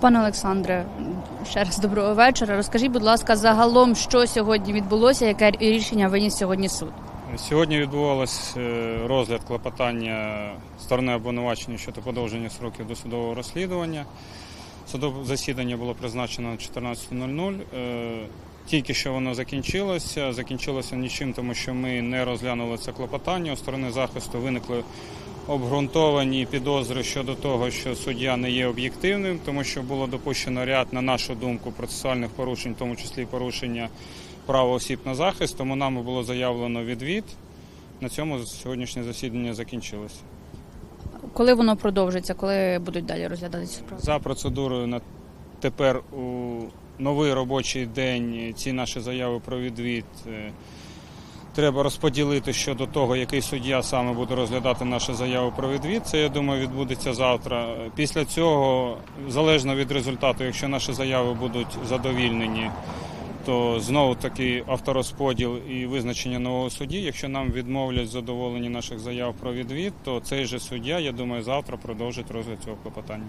Пане Олександре, ще раз доброго вечора. Розкажіть, будь ласка, загалом, що сьогодні відбулося, яке рішення виніс сьогодні суд? Сьогодні відбувалось е, розгляд клопотання сторони обвинувачення щодо подовження сроків досудового розслідування. Судове засідання було призначено на 14.00. Е, Тільки що воно закінчилося. Закінчилося нічим, тому що ми не розглянули це клопотання. У сторони захисту виникли обґрунтовані підозри щодо того, що суддя не є об'єктивним, тому що було допущено ряд, на нашу думку, процесуальних порушень, в тому числі порушення права осіб на захист. Тому нами було заявлено відвід. На цьому сьогоднішнє засідання закінчилося. Коли воно продовжиться, коли будуть далі розглядатися справи? За процедурою на тепер у новий робочий день ці наші заяви про відвід е, треба розподілити щодо того, який суддя саме буде розглядати наші заяви про відвід. Це я думаю відбудеться завтра. Після цього, залежно від результату, якщо наші заяви будуть задовільнені. То знову таки авторозподіл і визначення нового судді. Якщо нам відмовлять в задоволенні наших заяв про відвід, то цей же суддя, я думаю, завтра продовжить розгляд цього клопотання.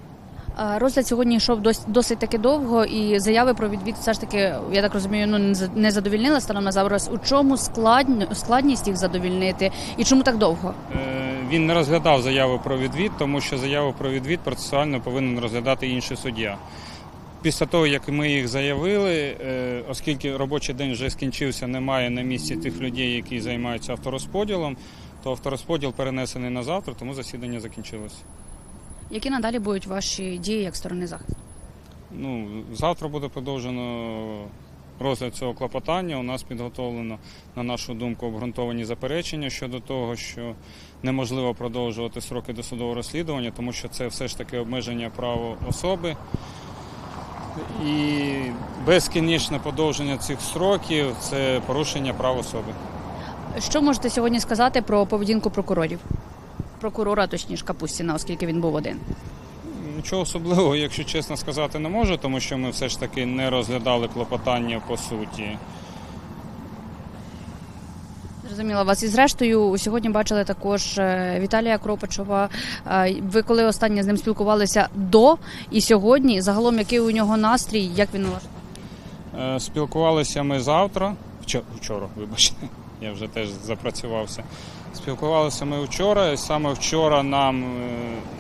А, Розгляд сьогодні йшов дос- досить таки довго, і заяви про відвід все ж таки, я так розумію, ну не за- не задовільнили станом на зараз. У чому складн- складність їх задовільнити і чому так довго? Е, Він не розглядав заяву про відвід, тому що заяву про відвід процесуально повинен розглядати інший суддя. Після того, як ми їх заявили, е, оскільки робочий день вже скінчився, немає на місці тих людей, які займаються авторозподілом, то авторозподіл перенесений на завтра, тому засідання закінчилося. Які надалі будуть ваші дії як сторони захисту? Ну, завтра буде продовжено розгляд цього клопотання. У нас підготовлено, на нашу думку, обґрунтовані заперечення щодо того, що неможливо продовжувати сроки досудового розслідування, тому що це все ж таки обмеження права особи. І безкінечне подовження цих сроків це порушення прав особи. Що можете сьогодні сказати про поведінку прокурорів? Прокурора, точніше, Капустіна, оскільки він був один. Нічого особливого, якщо чесно сказати, не можу, тому що ми все ж таки не розглядали клопотання по суті. Зрозуміла вас. І зрештою, сьогодні бачили також е, Віталія Кропачова. Е, Ви коли останнє з ним спілкувалися до і сьогодні, загалом який у нього настрій, як він налаштований? Е, Спілкувалися ми завтра, вчора, вчора, вибачте, я вже теж запрацювався. Спілкувалися ми вчора, і саме вчора нам, е,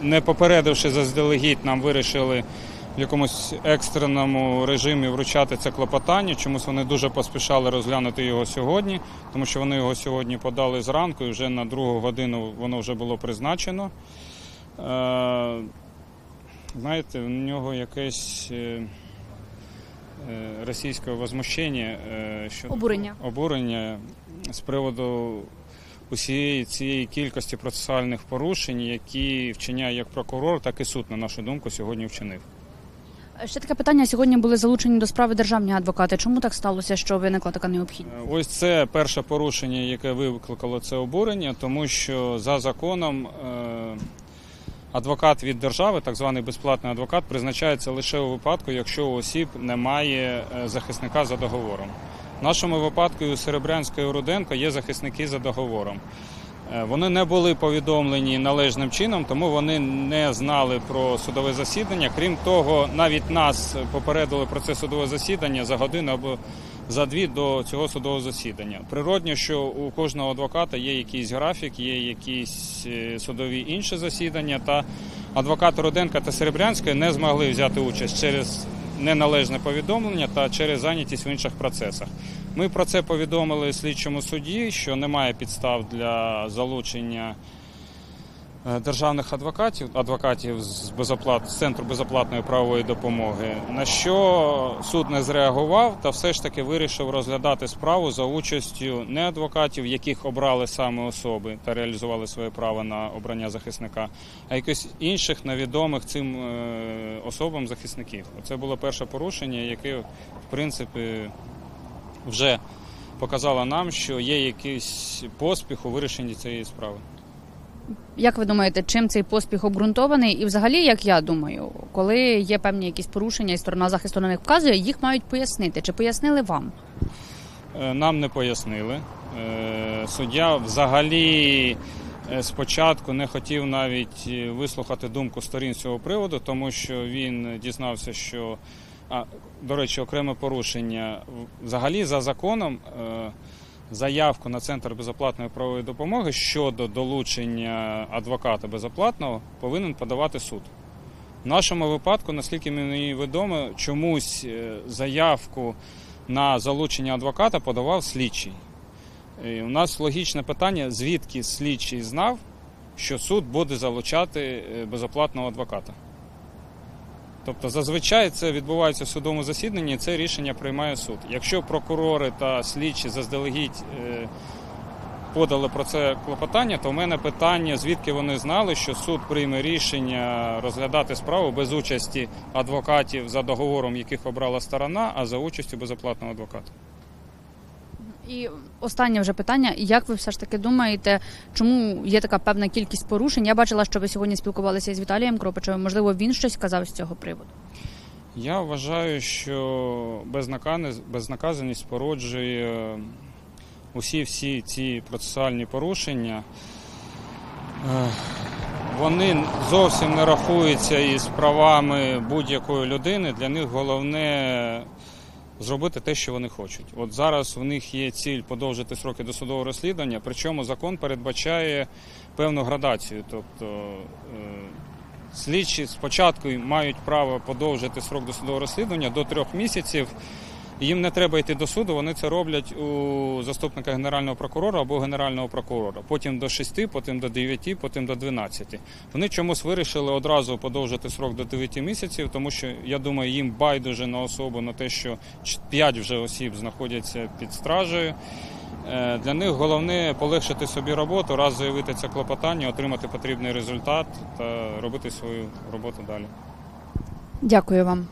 не попередивши заздалегідь, нам вирішили в якомусь екстреному режимі вручати це клопотання. Чомусь вони дуже поспішали розглянути його сьогодні, тому що вони його сьогодні подали зранку, і вже на другу годину воно вже було призначено. Е, Знаєте, в нього якесь. е, е, російського возмущення щодо Обурення. обурення з приводу усієї цієї кількості процесуальних порушень, які вчиняє як прокурор, так і суд, на нашу думку, сьогодні вчинив. Ще таке питання. Сьогодні були залучені до справи державні адвокати. Чому так сталося, що виникла така необхідність? Е, Ось це перше порушення, яке викликало це обурення, тому що за законом е, адвокат від держави, так званий безплатний адвокат, призначається лише у випадку, якщо у осіб немає е, захисника за договором. В нашому випадку і у у Руденко є захисники за договором. Е, Вони не були повідомлені належним чином, тому вони не знали про судове засідання. Крім того, навіть нас попередили про це судове засідання за годину або за дві до цього судового засідання. Природньо, що у кожного адвоката є якийсь графік, є якісь е, судові інші засідання. Та адвокати Руденка та Серебрянської не змогли взяти участь через неналежне повідомлення та через зайнятість в інших процесах. Ми про це повідомили слідчому судді, що немає підстав для залучення державних адвокатів, адвокатів з безоплат з центру безоплатної правової допомоги. На що суд не зреагував та все ж таки вирішив розглядати справу за участю не адвокатів, яких обрали саме особи та реалізували своє право на обрання захисника, а якихось інших невідомих цим е, особам захисників. Це було перше порушення, яке в принципі вже показало нам, що є якийсь поспіх у вирішенні цієї справи. Як ви думаєте, чим цей поспіх обґрунтований? І взагалі, як я думаю, коли є певні якісь порушення і сторона захисту на них вказує, їх мають пояснити. Чи пояснили вам? Е, Нам не пояснили. Е, Суддя взагалі е, спочатку не хотів навіть вислухати думку сторін з цього приводу, тому що він дізнався, що а, до речі, окреме порушення взагалі за законом. Заявку на центр безоплатної правової допомоги щодо долучення адвоката безоплатного повинен подавати суд. В нашому випадку, наскільки мені відомо, чомусь е, заявку на залучення адвоката подавав слідчий. І у нас логічне питання, звідки слідчий знав, що суд буде залучати е, безоплатного адвоката. Тобто зазвичай це відбувається в судовому засіданні, і це рішення приймає суд. Якщо прокурори та слідчі заздалегідь е, подали про це клопотання, то в мене питання, звідки вони знали, що суд прийме рішення розглядати справу без участі адвокатів за договором, яких обрала сторона, а за участю безоплатного адвоката. І останнє вже питання: як ви все ж таки думаєте, чому є така певна кількість порушень? Я бачила, що ви сьогодні спілкувалися з Віталієм Кропичевим. Можливо, він щось сказав з цього приводу. Я вважаю, що безнаказаність, безнаказаність породжує усі всі ці процесуальні порушення. Е, Вони зовсім не рахуються із правами будь-якої людини. Для них головне зробити те, що вони хочуть. От зараз в них є ціль подовжити сроки досудового розслідування, причому закон передбачає певну градацію. Тобто е, Слідчі спочатку мають право подовжити срок досудового розслідування до трьох місяців. Їм не треба йти до суду, вони це роблять у заступника генерального прокурора або генерального прокурора. Потім до 6, потім до 9, потім до 12. Вони чомусь вирішили одразу подовжити срок до 9 місяців, тому що я думаю, їм байдуже на особу на те, що 5 вже осіб знаходяться під стражею. Е, Для них головне полегшити собі роботу, раз заявити це клопотання, отримати потрібний результат та робити свою роботу далі. Дякую вам.